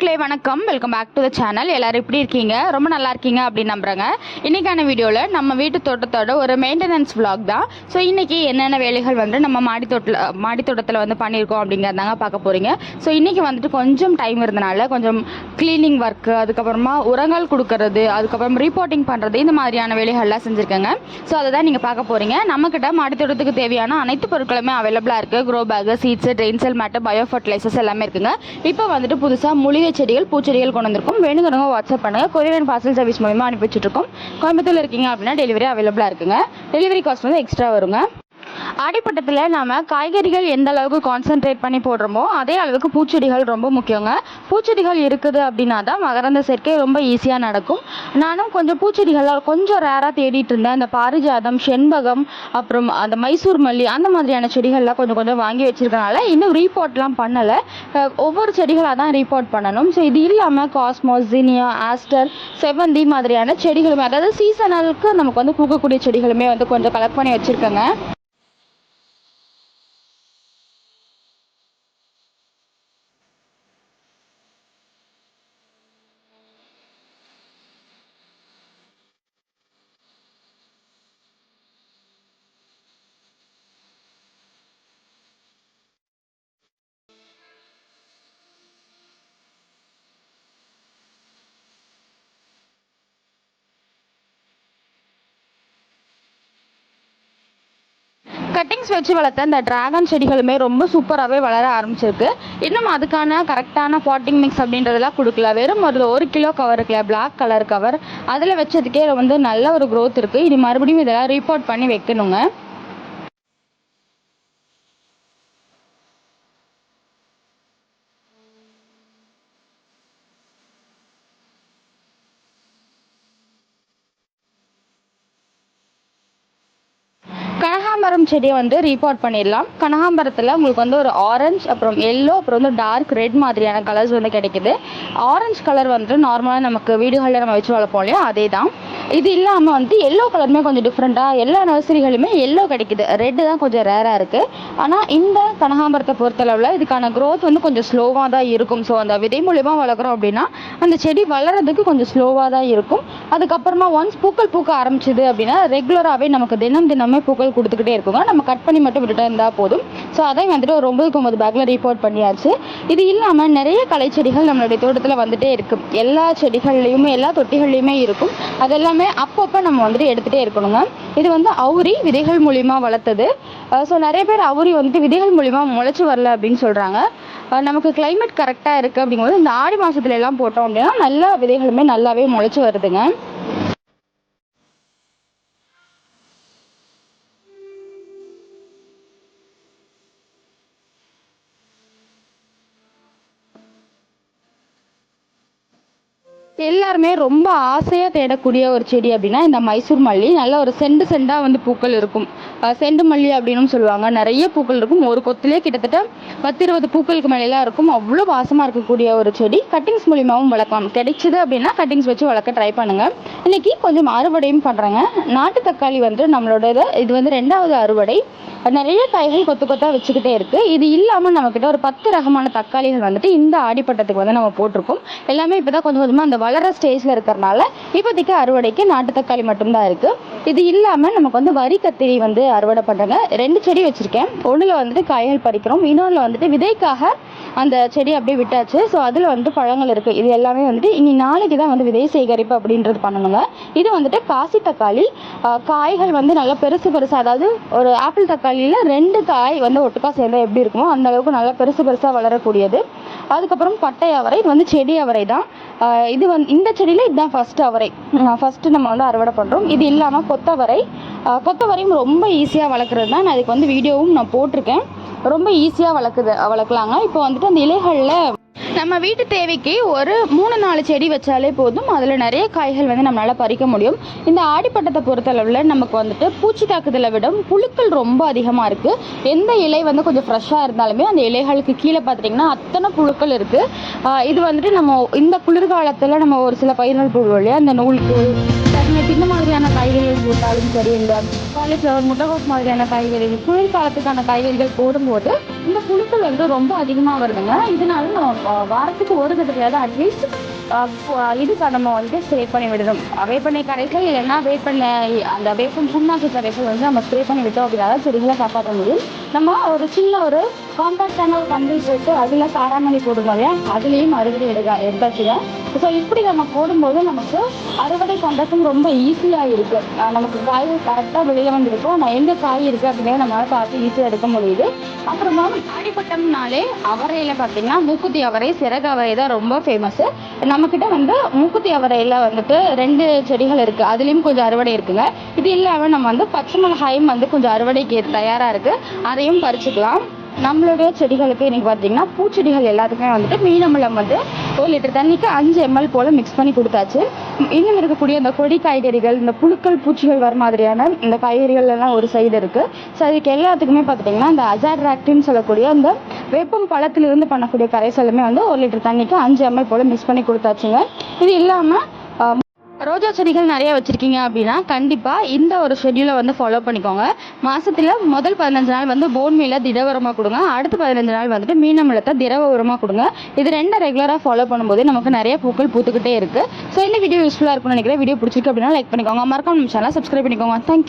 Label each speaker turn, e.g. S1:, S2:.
S1: மக்களே வணக்கம். Welcome back to the channel எல்லோரும் எப்படி இருக்கீங்க? ரொம்ப நல்லா இருக்கீங்க அப்படின்னு நம்புகிறேங்க இன்னைக்கான வீடியோவில் நம்ம வீட்டு தோட்டத்தோட ஒரு மெயின்டெனன்ஸ் விளாக் தான். ஸோ இன்றைக்கி என்னென்ன வேலைகள் வந்து நம்ம மாடி தோட்டில் மாடி தோட்டத்தில் வந்து பண்ணியிருக்கோம் அப்படிங்கிறதாங்க பார்க்க போகிறீங்க ஸோ இன்றைக்கி வந்துட்டு கொஞ்சம் டைம் இருந்தனால கொஞ்சம் க்ளீனிங் ஒர்க்கு அதுக்கப்புறமா உரங்கள் கொடுக்கறது அதுக்கப்புறம் ரிப்போர்ட்டிங் பண்ணுறது இந்த மாதிரியான வேலைகள்லாம் செஞ்சுருக்கேங்க. ஸோ அதை தான் நீங்கள் பார்க்க போறீங்க. நம்மக்கிட்ட மாடி தோட்டத்துக்கு தேவையான அனைத்து பொருட்களுமே அவைலபிளாக இருக்குது grow bag seeds drain cell mat bio fertilisers எல்லாமே இருக்குங்க. இப்போ வந்துட்டு புதுசாக மூலிகை செடிகள் பூச்செடிகள் கொண்டு வந்திருக்கும். வேணுங்கிறவங்க வாட்ஸ்அப் பண்ணுங்கள் கொரியர் அண்ட் பார்சல் சர்வீஸ் மூலமா அனுப்பி வச்சுட்ருக்கோம் இருக்கீங்க அப்படின்னா டெலிவரி அவைலபிளாக இருக்குங்க. டெலிவரி காஸ்ட் வந்து எக்ஸ்ட்ரா வருங்க. அடிப்பட்டத்தில் நாம் காய்கறிகள் எந்த அளவுக்கு கான்சென்ட்ரேட் பண்ணி போடுறோமோ அதே அளவுக்கு பூச்செடிகள் ரொம்ப முக்கியங்க. பூச்செடிகள் இருக்குது அப்படின்னா தான் மகரந்த சேர்க்கை ரொம்ப ஈஸியாக நடக்கும். நானும் கொஞ்சம் பூச்செடிகள் கொஞ்சம் ரேராக தேடிட்டு இருந்தேன். அந்த பாரிஜாதம் செண்பகம் அப்புறம் அந்த மைசூர் மல்லி அந்த மாதிரியான செடிகள்லாம் கொஞ்சம் கொஞ்சம் வாங்கி வச்சிருக்கனால இன்னும் ரீபோர்ட்லாம் பண்ணலை. ஒவ்வொரு செடிகளாக தான் ரீபோர்ட் பண்ணணும். ஸோ இது இல்லாமல் காஸ்மோஸ் ஜீனியா ஆஸ்டர் செவந்தி மாதிரியான செடிகளுமே அதாவது சீசனலுக்கு நமக்கு வந்து பூக்கக்கூடிய செடிகளுமே வந்து கொஞ்சம் கலெக்ட் பண்ணி வச்சுருக்கேங்க. கட்டிங்ஸ் வச்சு வளர்த்த இந்த ட்ராகன் செடிகளுமே ரொம்ப சூப்பராகவே வளர ஆரம்பிச்சிருக்கு. இன்னும் அதுக்கான கரெக்டான பாட்டிங் மிக்ஸ் அப்படின்றதெல்லாம் கொடுக்கல. வெறும் ஒரு ஒரு கிலோ கவர் இருக்குல்ல பிளாக் கலர் கவர் அதில் வச்சதுக்கே வந்து நல்ல ஒரு க்ரோத் இருக்குது இனி மறுபடியும் இதெல்லாம் ரீபோர்ட் பண்ணி வைக்கணுங்க. கனகாம்பரம் செடியை வந்து ரீபாட் பண்ணிடலாம். கனகாம்பரத்தில் உங்களுக்கு வந்து ஒரு ஆரஞ்சு அப்புறம் எல்லோ அப்புறம் வந்து டார்க் ரெட் மாதிரியான கலர்ஸ் வந்து கிடைக்குது. ஆரஞ்சு கலர் வந்து நார்மலாக நமக்கு வீடுகளில் நம்ம வச்சு வளர்ப்போம் இல்லையா? அதே தான் இது இல்லாமல் வந்து எல்லோ கலருமே கொஞ்சம் டிஃப்ரெண்ட்டாக எல்லா நர்சரிகளுமே எல்லோ கிடைக்குது. ரெட்டு தான் கொஞ்சம் ரேராக இருக்குது ஆனால் இந்த கனகாம்பரத்தை பொறுத்தளவில் இதுக்கான க்ரோத் வந்து கொஞ்சம் ஸ்லோவாக தான் இருக்கும். ஸோ அந்த விதை மூலியமாக வளர்க்குறோம் அப்படின்னா அந்த செடி வளர்கிறதுக்கு கொஞ்சம் ஸ்லோவாக தான் இருக்கும். அதுக்கப்புறமா ஒன்ஸ் பூக்கள் பூக்க ஆரம்பிச்சது அப்படின்னா ரெகுலராகவே நமக்கு தினம் தினமே பூக்கள் கொடுத்துக்கிட்டே இருக்குங்க நம்ம கட் பண்ணி மட்டும் விட்டுட்டா இருந்தால் போதும். ஸோ அதை வந்துட்டு ஒரு ஒம்பதுக்கு ஒம்பது பேக்கில் ரிப்போர்ட் பண்ணியாச்சு. இது இல்லாமல் நிறைய கலைச்செடிகள் நம்மளுடைய தோட்டத்தில் வந்துட்டே இருக்கும் எல்லா செடிகள்லையுமே எல்லா தொட்டிகள்லையுமே இருக்கும். அதெல்லாமே அப்பப்போ நம்ம வந்துட்டு எடுத்துகிட்டே இருக்கணுங்க. இது வந்து அவுரி விதைகள் மூலிமா வளர்த்தது. ஸோ நிறைய பேர் அவுரி வந்துட்டு விதைகள் மூலிமா முளைச்சி வரல அப்படின்னு சொல்கிறாங்க நமக்கு கிளைமேட் கரெக்டாக இருக்குது அப்படிங்கும்போது இந்த ஆடி மாதத்துல எல்லாம் போட்டோம் அப்படின்னா நல்லா விதைகளுமே நல்லாவே முளைச்சி வருதுங்க. எல்லாருமே ரொம்ப ஆசையாக தேடக்கூடிய ஒரு செடி அப்படின்னா இந்த மைசூர் மல்லி. நல்ல ஒரு செண்டு செண்டாக வந்து பூக்கள் இருக்கும். செண்டு மல்லி அப்படின்னு சொல்லுவாங்க. நிறைய பூக்கள் இருக்கும். ஒரு கொத்துலேயே கிட்டத்தட்ட பத்து இருபது பூக்களுக்கு மேலாம் இருக்கும். அவ்வளோ வாசமாக இருக்கக்கூடிய ஒரு செடி. கட்டிங்ஸ் மூலியமாகவும் வளர்க்கலாம். கிடைச்சது அப்படின்னா கட்டிங்ஸ் வச்சு வளர்க்க ட்ரை பண்ணுங்க. இன்னைக்கு கொஞ்சம் அறுவடையும் பண்ணுறேங்க நாட்டு தக்காளி வந்து நம்மளோட இது வந்து ரெண்டாவது அறுவடை. நிறைய காய்கள் கொத்து கொத்தா வச்சுக்கிட்டே இருக்கு. இது இல்லாமல் நம்மக்கிட்ட ஒரு பத்து ரகமான தக்காளிகள் வந்துட்டு இந்த ஆடிப்பட்டத்துக்கு வந்து நம்ம போட்டிருக்கோம். எல்லாமே இப்போதான் கொஞ்சம் கொஞ்சமாக அந்த வளர ஸ்டேஜில் இருக்கிறனால இப்போதைக்கு அறுவடைக்கு நாட்டு தக்காளி மட்டும்தான் இருக்கு. இது இல்லாமல் நமக்கு வந்து வரி கத்திரி வந்து அறுவடை பண்ணுறேங்க ரெண்டு செடி வச்சுருக்கேன். ஒன்றில் வந்துட்டு காய்கள் பறிக்கிறோம். இன்னொன்றில் வந்துட்டு விதைக்காக அந்த செடி அப்படியே விட்டாச்சு. ஸோ அதில் வந்துட்டு பழங்கள் இருக்குது இது எல்லாமே வந்துட்டு இனி நாளைக்கு தான் வந்து விதை சேகரிப்பு அப்படின்றது பண்ணணுங்க. இது வந்துட்டு காசி தக்காளி. காய்கள் வந்து நல்லா பெருசு பெருசாக அதாவது ஒரு ஆப்பிள் தக்காளி தக்காளியில் ரெண்டு காய் வந்து ஒட்டுக்கா சேர்ந்தால் எப்படி இருக்குமோ அந்த அளவுக்கு நல்லா பெருசு பெருசாக வளரக்கூடியது. அதுக்கப்புறம் பட்டை அவரை இது வந்து செடி அவரை தான். இது வந்து இந்த செடியில் இதுதான் ஃபஸ்ட்டு அவரை. ஃபஸ்ட்டு நம்ம வந்து அறுவடை பண்ணுறோம் இது இல்லாமல் கொத்தவரை. கொத்தவரையும் ரொம்ப ஈஸியாக வளர்க்குறது தான். நான் இதுக்கு வந்து வீடியோவும் நான் போட்டிருக்கேன். ரொம்ப ஈஸியாக வளர்க்குது வளர்க்கலாங்க. இப்போ வந்துட்டு அந்த இலைகளில் நம்ம வீட்டு தேவைக்கு ஒரு மூணு நாலு செடி வச்சாலே போதும். அதில் நிறைய காய்கள் வந்து நம்மளால் பறிக்க முடியும். இந்த ஆடிப்பட்டத்தை பொறுத்தளவில் நமக்கு வந்துட்டு பூச்சி தாக்குதலை விட புழுக்கள் ரொம்ப அதிகமாக இருக்குது எந்த இலை வந்து கொஞ்சம் ஃப்ரெஷ்ஷாக இருந்தாலுமே அந்த இலைகளுக்கு கீழே பார்த்துட்டிங்கன்னா அத்தனை புழுக்கள் இருக்குது இது வந்துட்டு நம்ம இந்த குளிர்காலத்தில் நம்ம ஒரு சில பயிர்கள் போடுவோம் இல்லையா? அந்த நூலுக்கு டர்னிப் இந்த மாதிரியான காய்கறிகள் போட்டாலும் சரி இந்த காலிஃப்ளவர் முட்டைகோஸ் மாதிரியான காய்கறிகள் குளிர்காலத்துக்கான காய்கறிகள் போடும்போது இந்த புழுக்கள் வந்து ரொம்ப அதிகமாக வருதுங்க. இதனால நம்ம வாரத்துக்கு ஒரு தடவையாவது அட்லீஸ்ட் இதுக்கு நம்ம வந்துட்டு ஸ்ப்ரே பண்ணி விடணும். வேப்பெண்ணெய் கரைசல் இல்லைன்னா வேப்பெண்ணெய் அந்த வேப்பம் புண்ணாக்கு கரைசல் வந்து நம்ம ஸ்ப்ரே பண்ணி விட்டோம் அப்படின்னா தான் செடிகளை காப்பாற்ற முடியும். நம்ம ஒரு சின்ன ஒரு காம்பாக்டான ஒரு கம்பிள் போட்டு அதில் காராமணி போடுவோம் இல்லையா? அதுலேயும் அறுவடை எடுக்க எடுத்தாச்சுங்க ஸோ இப்படி நம்ம போடும்போது நமக்கு அறுவடை பண்ணுறதுக்கும் ரொம்ப ஈஸியாக இருக்குது நமக்கு காய் கரெக்டாக வெளியில் வந்துருக்கும். நான் எந்த காய் இருக்குது அப்படின்னு நம்மளால் பார்த்து ஈஸியாக எடுக்க முடியுது. அப்புறமா அடிப்பட்டம்னாலே அவரையில் பார்த்தீங்கன்னா மூக்குத்தி அவரை சிறகு அவரை தான் ரொம்ப ஃபேமஸ்ஸு நம்மக்கிட்ட வந்து மூக்குத்தி அவரையில் வந்துட்டு ரெண்டு செடிகள் இருக்குது அதுலேயும் கொஞ்சம் அறுவடை இருக்குங்க. இது இல்லாமல் நம்ம வந்து பச்சை மிளகாயும் வந்து கொஞ்சம் அறுவடைக்கு தயாராக இருக்குது அதையும் பறிச்சுக்கலாம். நம்மளுடைய செடிகளுக்கு இன்னைக்கு பார்த்தீங்கன்னா பூச்செடிகள் எல்லாத்துக்குமே வந்துட்டு மீனமுளம் வந்து ஒரு லிட்டர் தண்ணிக்கு அஞ்சு எம்எல் போல் மிக்ஸ் பண்ணி கொடுத்தாச்சு. இன்னும் இருக்கக்கூடிய இந்த கொடி காய்கறிகள் இந்த புழுக்கள் பூச்சிகள் வர மாதிரியான இந்த காய்கறிகள் எல்லாம் ஒரு சைடு இருக்குது ஸோ அதுக்கு எல்லாத்துக்குமே பார்த்துட்டிங்கன்னா இந்த அஜாட்ராக்டின்னு சொல்லக்கூடிய அந்த வேப்பம் பழத்திலிருந்து பண்ணக்கூடிய கரைசலுமே வந்து ஒரு லிட்டர் தண்ணிக்கு அஞ்சு எம்எல் போல் மிக்ஸ் பண்ணி கொடுத்தாச்சுங்க. இது இல்லாமல் ரோஜா செடிகள் நிறைய வச்சுருக்கீங்க அப்படின்னா கண்டிப்பாக இந்த ஒரு ஷெட்யூலை வந்து ஃபாலோ பண்ணிக்கோங்க. மாதத்தில் முதல் பதினஞ்சு நாள் வந்து போன் மீலை திட உரமாக கொடுங்க. அடுத்த பதினஞ்சு நாள் வந்துட்டு மீனமிலத்தை திரவ உரமாக கொடுங்க. இது ரெண்டும் ரெகுலராக ஃபாலோ பண்ணும்போது நமக்கு நிறைய பூக்கள் பூத்துக்கிட்டே இருக்குது ஸோ இந்த வீடியோ யூஸ்ஃபுல்லாக இருக்கும்னு நினைக்கிறேன். வீடியோ பிடிச்சிருக்கு அப்படின்னா லைக் பண்ணிக்கோங்க. மறக்காம நம்ம சேனலை சப்ஸ்கிரைப் பண்ணிக்கோங்க. தேங்க்யூ